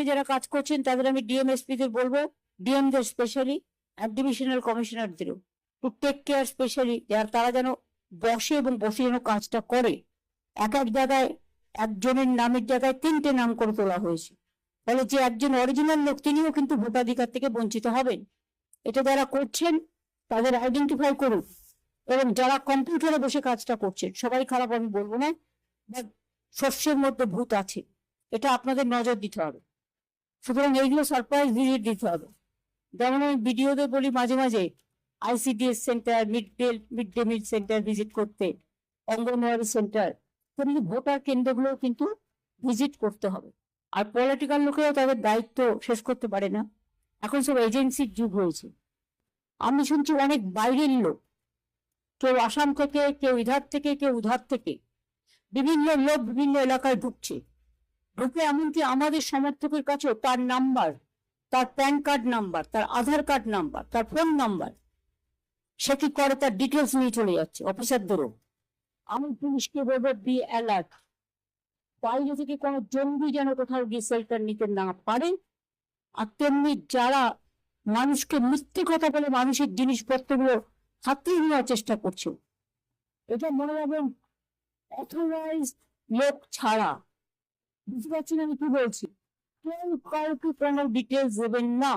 পোস্টে যারা কাজ করছেন, তাদের আমি ডিএমএসপি দের বলব ডিএম ডিএমদের স্পেশালি অ্যান্ড ডিভিশনাল কমিশনারদেরও টু টেক কেয়ার স্পেশালি যারা তারা যেন বসে এবং বসে যেন কাজটা করে। এক এক জায়গায় একজনের নামের জায়গায় তিনটে নাম করে তোলা হয়েছে। ফলে যে একজন অরিজিনাল লোক, তিনিও কিন্তু ভোটাধিকার থেকে বঞ্চিত হবেন। এটা যারা করছেন, তাদের আইডেন্টিফাই করুন। এবং যারা কম্পিউটারে বসে কাজটা করছেন, সবাই খারাপ আমি বলব না শস্যের মধ্যে ভূত আছে। এটা আপনাদের নজর দিতে হবে। সুতরাং এইগুলো সারপ্রাইজ ভিজিট দিতে হবে। যেমন আমি ভিডিওতে বলি মাঝে মাঝে ICDS centre midday midday meal centre visit করতে, অঙ্গনওয়াড়ি সেন্টার তেমনি ভোটার কেন্দ্রগুলো কিন্তু ভিজিট করতে হবে। আর পলিটিক্যাল লোকেরা তাদের দায়িত্ব শেষ করতে পারে না। এখন সব এজেন্সির যুগ হয়েছে। আমি শুনছি অনেক বাইরের লোক, কেউ আসাম থেকে, কেউ ইধার থেকে, কেউ উধার থেকে, বিভিন্ন লোক বিভিন্ন এলাকায় ঢুকছে। ঢুকে এমনকি আমাদের সমর্থকের কাছেও তার নাম্বার তার প্যান কার্ড নাম্বার তার আধার কার্ড নাম্বার তার ফোন নাম্বার সে কি করে তার ডিটেলস নিয়ে চলে যাচ্ছে? অফিসার অফিসারদেরও আমি পুলিশকে বলব বি অ্যালার্ট বাইরে থেকে কোনো জঙ্গি যেন কোথাও গিয়ে শেল্টার নিতে না পারে, আর তেমনি যারা মানুষকে মিথ্যে কথা বলে মানুষের জিনিসপত্রগুলো হাতিয়ে নেওয়ার চেষ্টা করছে, এটা মনে রাখবেন অথরাইজ লোক ছাড়া বুঝতে পারছেন আমি কি বলছি? কেউ কাউকে কোনো ডিটেলস দেবেন না।